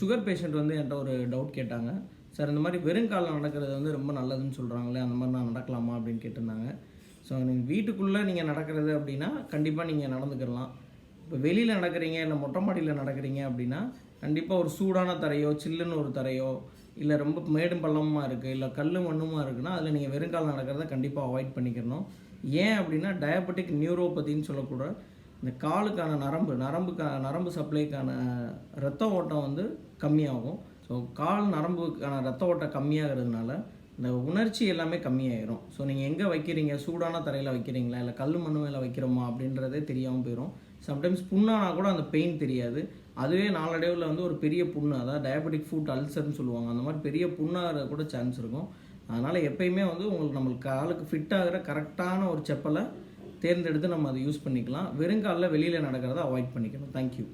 Sugar patient வந்து என்கிட்ட ஒரு டவுட் கேட்டாங்க. சார் இந்த மாதிரி வெறுங்காலில் நடக்கிறது வந்து ரொம்ப நல்லதுன்னு சொல்கிறாங்களே அந்த மாதிரி நான் நடக்கலாமா? அப்படின்னு கேட்டிருந்தாங்க. ஸோ நீங்கள் வீட்டுக்குள்ளே நீங்கள் நடக்கிறது அப்படின்னா கண்டிப்பாக நீங்கள் நடந்துக்கிடலாம். இப்போ வெளியில் நடக்கிறீங்க இல்லை மொட்டை மாடியில் நடக்கிறீங்க அப்படின்னா கண்டிப்பாக ஒரு சூடான தரையோ சில்லுன்னு ஒரு தரையோ இல்லை ரொம்ப மேடும் பள்ளமாக இருக்குது இல்லை கல் மண்ணுமா இருக்குன்னா அதில் நீங்கள் வெறுங்காலம் நடக்கிறத கண்டிப்பாக அவாய்ட் பண்ணிக்கணும் ஏன் அப்படின்னா டயபெட்டிக் நியூரோபதின்னு சொல்லக்கூட இந்த காலுக்கான நரம்பு நரம்புக்கா நரம்பு சப்ளைக்கான ரத்த ஓட்டம் வந்து கம்மியாகும். ஸோ கால் நரம்புக்கான ரத்த ஓட்டம் கம்மியாகிறதுனால இந்த உணர்ச்சி எல்லாமே கம்மியாயிரும். ஸோ நீங்கள் எங்கே வைக்கிறீங்க? சூடான தரையில் வைக்கிறீங்களா? இல்லை கல் மண் மேலே வைக்கிறோமா? அப்படின்றதே தெரியாமல் போயிடும் சம்டைம்ஸ் புண்ணானா கூட அந்த பெயின் தெரியாது. அதுவே நாளடைவில் வந்து ஒரு பெரிய புண்ணு அதாவது டயபெட்டிக் ஃபுட் அல்சர்னு சொல்லுவாங்க. அந்த மாதிரி பெரிய புண்ணாக கூட சான்ஸ் இருக்கும். அதனால் எப்பயுமே வந்து உங்களுக்கு நம்மளுக்கு காலுக்கு ஃபிட் ஆகிற கரெக்டான ஒரு செப்பலை தேர்ந்தெடுத்து நம்ம அதை யூஸ் பண்ணிக்கலாம். வெறுங்காலில் வெளியில் நடக்கிறத அவாய்ட் பண்ணிக்கணும். தேங்க்யூ